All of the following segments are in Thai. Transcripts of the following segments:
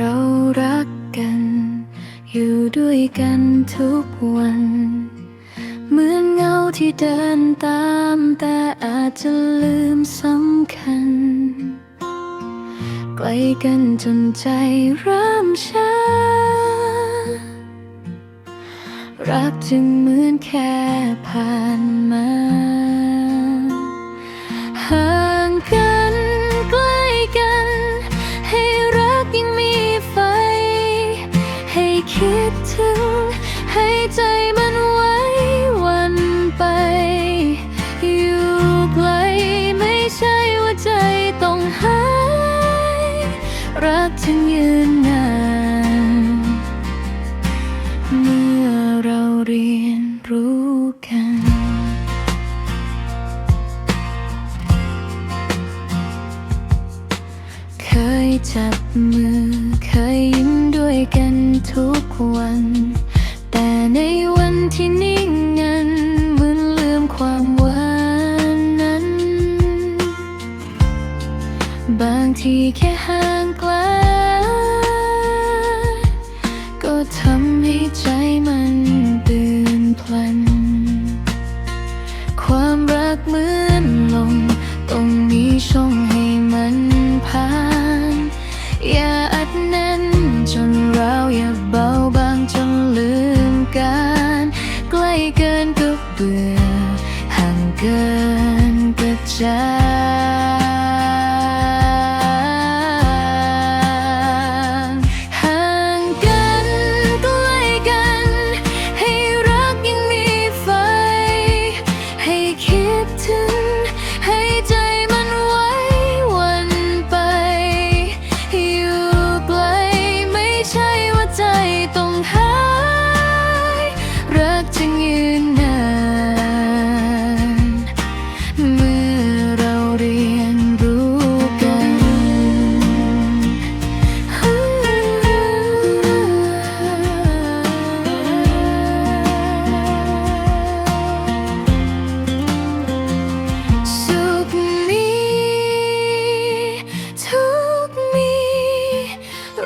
เรารักกัน อยู่ด้วยกันทุกวัน เหมือนเงาที่เดินตาม แต่อาจจะลืมสำคัญใกล้กันจนใจเริ่มชา รักจึงเหมือนแค่ผ่านมาห่างกันใกล้กัน ให้รักยังมีไฟ ให้คิดถึง ให้ใจมันไว้วันไป อยู่ไกลไม่ใช่ว่าใจต้องหาย รักจึงยืน จับมือเคยยิ้มด้วยกันทุกวัน แต่ในวันที่นิ่งงันเหมือนลืมความหวานนั้น บางทีแค่ห่างไกล ก็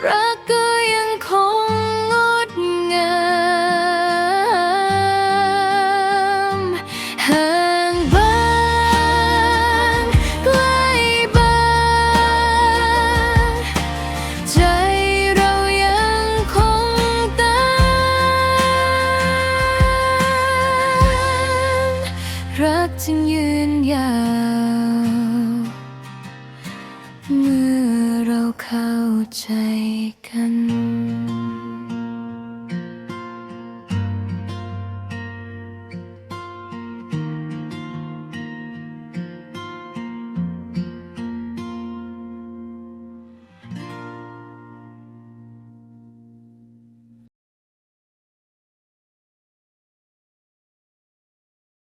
รักก็ยังคงงดงามห่างบ้างใกล้บ้างใจเรายังคงตามรักจึงยืน ใจกัน